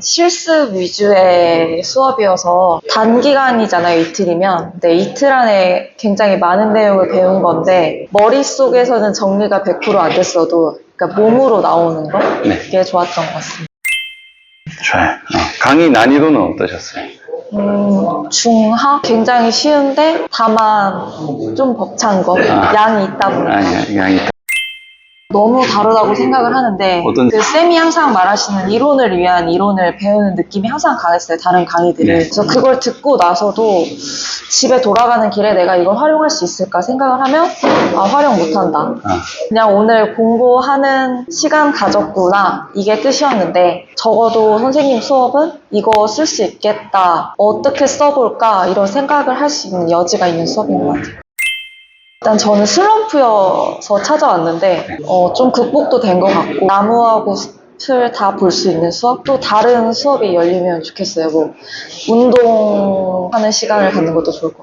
실습 위주의 수업이어서 단기간이잖아요, 이틀이면. 근데 이틀 안에 굉장히 많은 내용을 배운 건데, 머릿속에서는 정리가 100%안 됐어도, 그러니까 몸으로 나오는 거? 네. 그게 좋았던 것 같습니다. 좋아요. 어, 강의 난이도는 어떠셨어요? 음, 중하? 굉장히 쉬운데, 다만 좀 벅찬 거. 아. 양이 있다 보니까. 아니, 양이 너무 다르다고 생각을 하는데 어떤- 그 쌤이 항상 말하시는 이론을 위한 이론을 배우는 느낌이 항상 강했어요 다른 강의들을. 네. 그래서 그걸 듣고 나서도 집에 돌아가는 길에 내가 이걸 활용할 수 있을까 생각을 하면 아 활용 못한다. 아, 그냥 오늘 공부하는 시간 가졌구나. 이게 끝이었는데 적어도 선생님 수업은 이거 쓸 수 있겠다. 어떻게 써볼까? 이런 생각을 할 수 있는 여지가 있는 수업인 것 같아요 일단 저는 슬럼프여서 찾아왔는데 어, 좀 극복도 된 것 같고 나무하고 숲을 다 볼 수 있는 수업? 또 다른 수업이 열리면 좋겠어요. 뭐 운동하는 시간을 갖는 것도 좋을 것 같고